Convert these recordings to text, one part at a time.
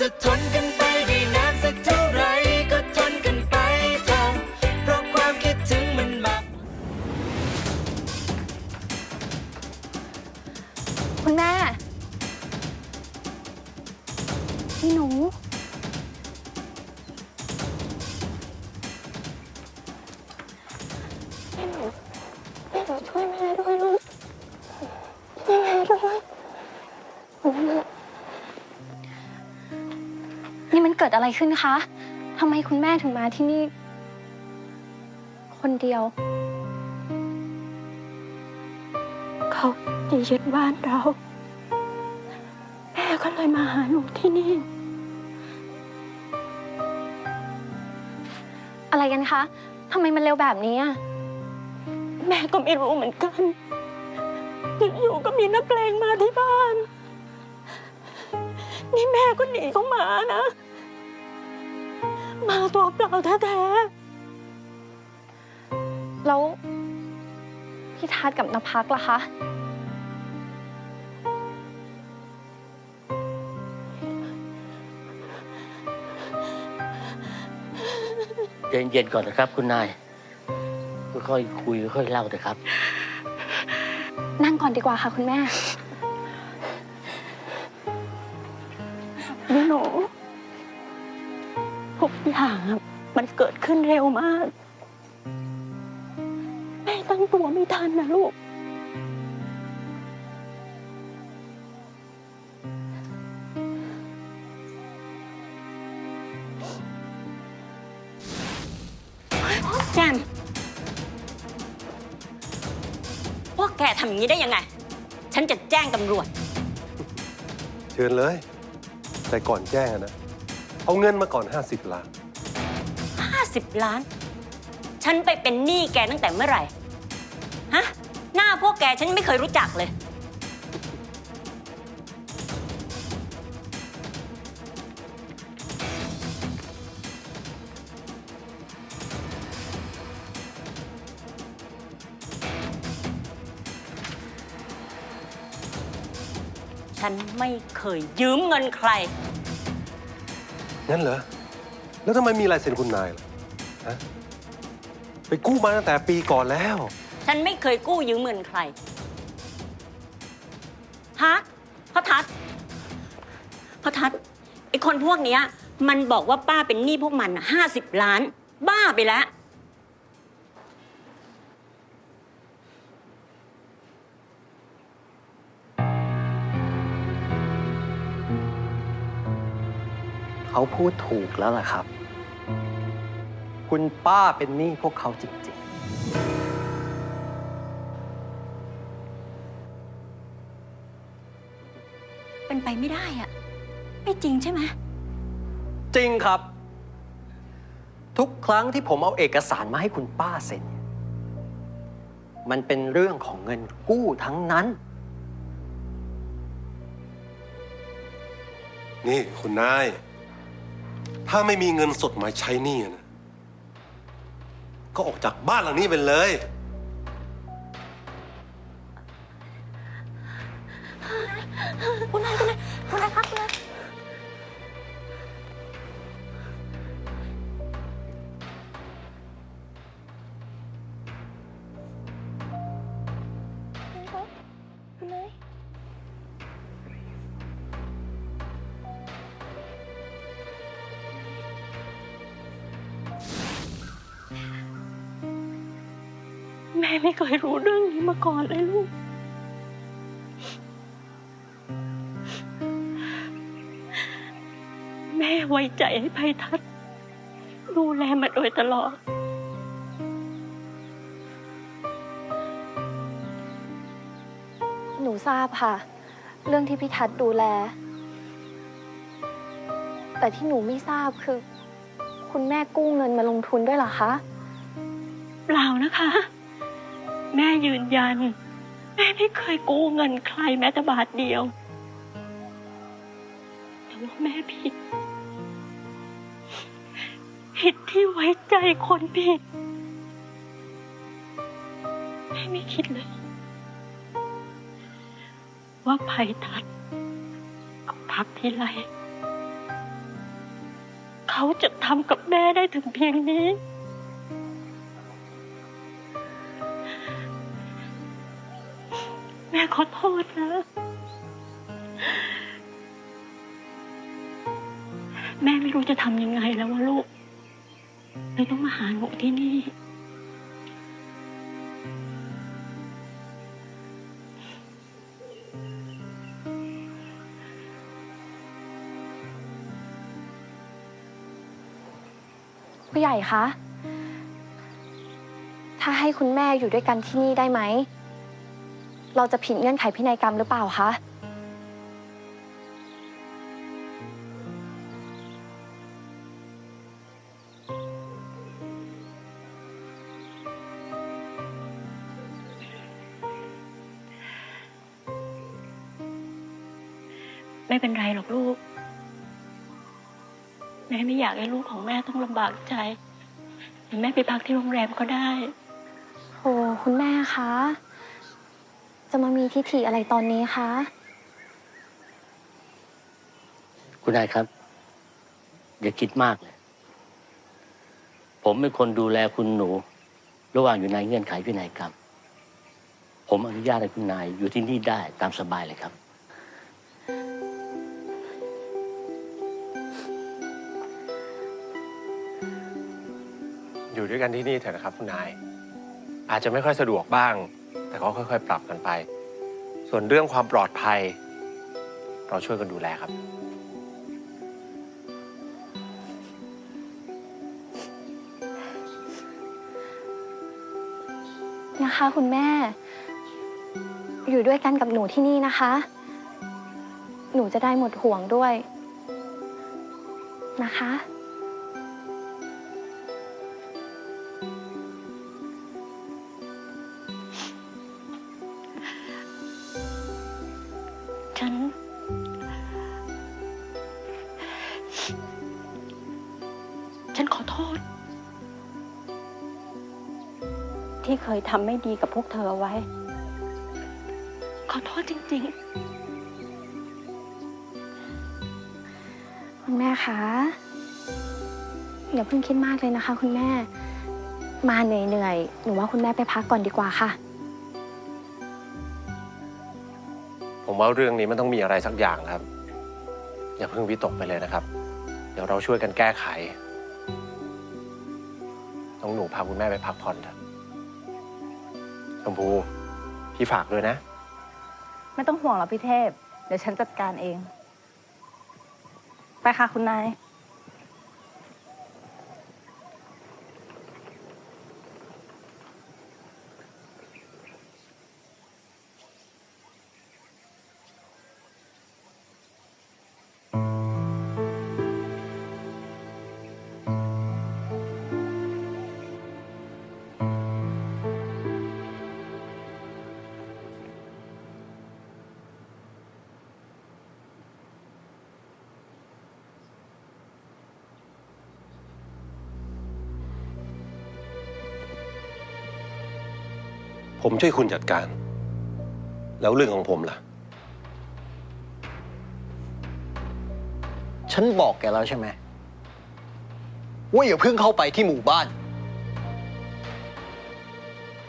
จะทนกันไปได้นานสักเท่าไหรก็ทนกันไปเถอะเพราะความคิดถึงมันมาก คุณแม่นี่หนูนี่หนูนี่หนูช่วยแม่ด้วยลูก ดอะไรขึ้นคะทำไมคุณแม่ถึงมาที่นี่ คนเดียว เขาจะยึดบ้านเรา แม่ก็เลยมาหาหนูที่นี่ อะไรกันคะทำไมมันเร็วแบบนี้อะแม่ก็ไม่รู้เหมือนกันอยู่ๆก็มีนักเลงมาที่บ้าน นี่แม่ก็หนีเขามานะ มาตัวเปล่าแท้ๆ แล้ว พี่ทัศน์กับนภักล่ะคะเย็นๆก่อนนะครับ คุณนาย ค่อยๆคุยค่อยๆเล่าเถอะครับ นั่งก่อนดีกว่าค่ะคุณแม่ มันเกิดขึ้นเร็วมาก แม่ตั้งตัวไม่ทันนะลูก แจมพวกแกทำอย่างนี้ได้ยังไง ฉันจะแจ้งตำรวจ เชิญเลย แต่ก่อนแจ้งอะนะ เอาเงินมาก่อน 50ล้าน 50ล้าน ฉันไปเป็นหนี้แกตั้งแต่เมื่อไหร่ ฮะ หน้าพวกแกฉันไม่เคยรู้จักเลย ฉันไม่เคยยืมเงินใคร งั้นเหรอ แล้วทำไมมีลายเซ็นคุณนายล่ะ ฮะไปกู้มาตั้งแต่ปีก่อนแล้ว ฉันไม่เคยกู้ยืมเงินใคร ฮะพ่อทัศน์พ่อทัศน์ไอคนพวกเนี้ย มันบอกว่าป้าเป็นหนี้พวกมันห้าสิบล้าน บ้าไปแล้ว เขาพูดถูกแล้วล่ะครับ คุณป้าเป็นหนี้พวกเขาจริงเป็นไปไม่ได้อะไม่จริงใช่ไหมๆ จริงครับ ทุกครั้งที่ผมเอาเอกสารมาให้คุณป้าเซ็นเนี่ยมันเป็นเรื่องของเงินกู้ทั้งนั้น นี่คุณนาย ถ้าไม่มีเงินสดมาใช้หนี่นะ ก็ออกจากบ้านหลังนี้ไปเลย ไม่เคยรู้เรื่องนี้มาก่อนเลยลูก แม่ไว้ใจให้ไพทัศน์ดูแลมาโดยตลอด หนูทราบค่ะ เรื่องที่พี่ทัศน์ดูแล แต่ที่หนูไม่ทราบคือ คุณแม่กู้เงินมาลงทุนด้วยเหรอคะ เปล่านะคะ แม่ยืนยัน แม่ไม่เคยกู้เงินใครแม้แต่บาทเดียว แต่ว่าแม่ผิด ผิดที่ไว้ใจคนผิด แม่ไม่คิดเลย ว่าภัยทัศกับพักที่ไร เขาจะทำกับแม่ได้ถึงเพียงนี้ แม่ขอโทษนะ แม่ไม่รู้จะทำยังไงแล้ววะลูกเลยต้องมาหาหนูที่นี่ ผู้ใหญ่คะ ถ้าให้คุณแม่อยู่ด้วยกันที่นี่ได้ไหม เราจะผิดเงื่อนไขพินัยกรรมหรือเปล่าคะ ไม่เป็นไรหรอกลูก แม่ไม่อยากให้ลูกของแม่ต้องลำบากใจเดี๋ยวแม่ไปพักที่โรงแรมก็ได้โอ้คุณแม่คะ จะมามีทิฐิอะไรตอนนี้คะ คุณนายครับ อย่าคิดมากเลย ผมเป็นคนดูแลคุณหนู ระหว่างอยู่ในเงื่อนไขพินัยกรรม ผมอนุญาตให้คุณนายอยู่ที่นี่ได้ตามสบายเลยครับ อยู่ด้วยกันที่นี่เถอะนะครับ คุณนาย อาจจะไม่ค่อยสะดวกบ้าง แต่ก็ค่อยๆ ปรับกันไป ส่วนเรื่องความปลอดภัย เราช่วยกันดูแลครับ นะคะคุณแม่ อยู่ด้วยกันกับหนูที่นี่นะคะ หนูจะได้หมดห่วงด้วยนะคะ ยทำไม่ดีกับพวกเธอเอาไว้ ขอโทษจริง ๆ คุณแม่คะอย่าเพิ่งคิดมากเลยนะคะ คุณแม่ มาเหนื่อยๆหนูว่าคุณแม่ไปพักก่อนดีกว่าค่ะ ผมว่าเรื่องนี้มันต้องมีอะไรสักอย่างครับ อย่าเพิ่งวิตกไปเลยนะครับ เดี๋ยวเราช่วยกันแก้ไข น้องหนูพาคุณแม่ไปพักผ่อนเถอะ ชมพูพี่ฝากด้วยนะ ไม่ต้องห่วงหรอกพี่เทพ เดี๋ยวฉันจัดการเอง ไปค่ะคุณนาย ผมช่วยคุณจัดการ แล้วเรื่องของผมล่ะ ฉันบอกแกแล้วใช่ไหม ว่าอย่าเพิ่งเข้าไปที่หมู่บ้าน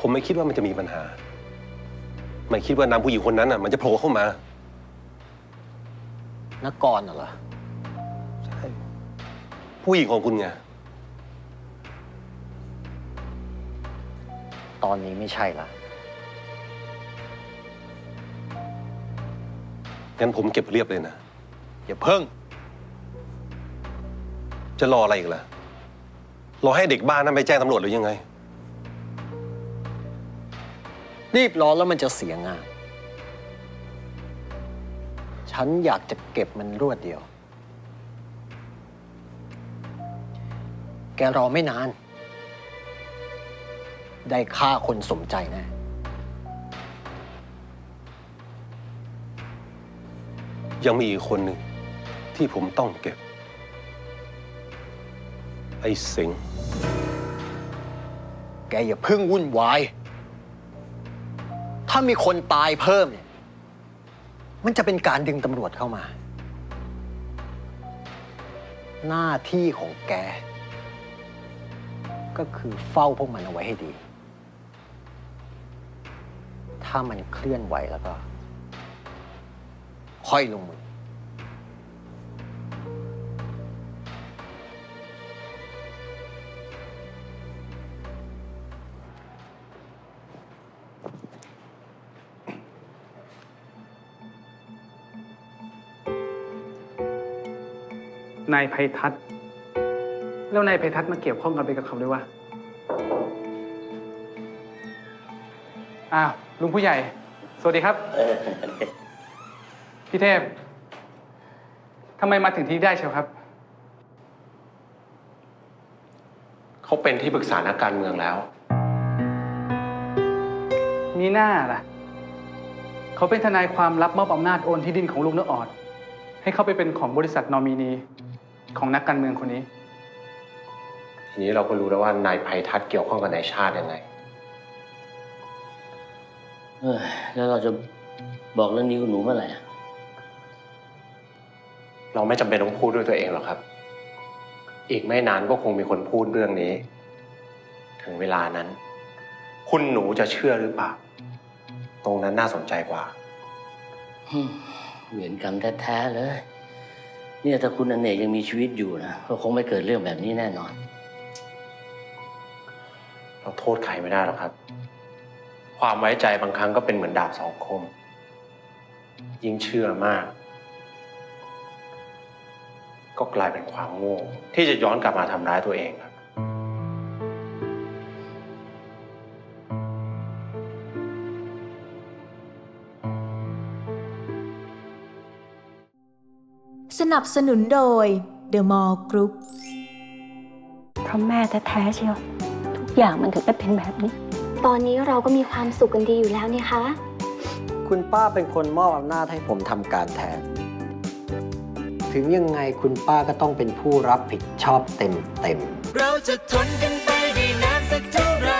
ผมไม่คิดว่ามันจะมีปัญหา ไม่คิดว่านางผู้หญิงคนนั้นน่ะ มันจะโผล่เข้ามานักกรน่ะเหรอ ใช่ ผู้หญิงของคุณไง ตอนนี้ไม่ใช่ละ งั้นผมเก็บเรียบเลยนะ อย่าเพิ่ง จะรออะไรอีกล่ะ รอให้เด็กบ้านนั้นไปแจ้งตำรวจหรือยังไง รีบร้อนแล้วมันจะเสียงาน ฉันอยากจะเก็บมันรวดเดียว แกรอไม่นาน ได้ฆ่าคนสมใจแน่ ยังมีอีกคนหนึ่งที่ผมต้องเก็บ ไอ้สิงแกอย่าเพิ่งวุ่นวาย ถ้ามีคนตายเพิ่มเนี่ย มันจะเป็นการดึงตำรวจเข้ามา หน้าที่ของแก ก็คือเฝ้าพวกมันเอาไว้ให้ดี ถ้ามันเคลื่อนไหวแล้วก็ ค่อยลงมือ นายไพทัศน์แล้วนายไพทัศน์มาเกี่ยวข้องกันไปกับเขาด้วยวะ อ้าวลุงผู้ใหญ่ สวัสดีครับ เออ พี่เทพ ทำไมมาถึงที่ได้เชียวครับ เขาเป็นที่ปรึกษานักการเมืองแล้ว มีหน้าล่ะ เขาเป็นทนายความรับมอบอำนาจโอนที่ดินของลุงนกออด ให้เขาไปเป็นของบริษัทนอมินี ของนักการเมืองคนนี้ ทีนี้เราก็รู้แล้วว่านายไพทัศน์เกี่ยวข้องกับนายชาติยังไง เออแล้วเราจะบอกเรื่องนี้คุณหนูเมื่อไหร่อะ เราไม่จำเป็นต้องพูดด้วยตัวเองหรอกครับ อีกไม่นานก็คงมีคนพูดเรื่องนี้ ถึงเวลานั้น คุณหนูจะเชื่อหรือเปล่า ตรงนั้นน่าสนใจกว่า อืมเวรกรรมแท้ๆเลย เนี่ยถ้าคุณอเนกยังมีชีวิตอยู่นะก็คงไม่เกิดเรื่องแบบนี้แน่นอน เราโทษใครไม่ได้หรอกครับ ความไว้ใจบางครั้งก็เป็นเหมือนดาบสองคม ยิ่งเชื่อมาก ก็กลายเป็นความโง่ที่จะย้อนกลับมาทำร้ายตัวเองครับสนับสนุนโดย The Mall Group เพราะแม่แท้ๆเชียว ทุกอย่างมันถึงได้เป็นแบบนี้ ตอนนี้เราก็มีความสุขกันดีอยู่แล้วเนี่ยคะ คุณป้าเป็นคนมอบอำนาจให้ผมทำการแทน ถึงยังไงคุณป้าก็ต้องเป็นผู้รับผิดชอบเต็มเต็มเราจะทนกันไปได้นานสักเท่าไร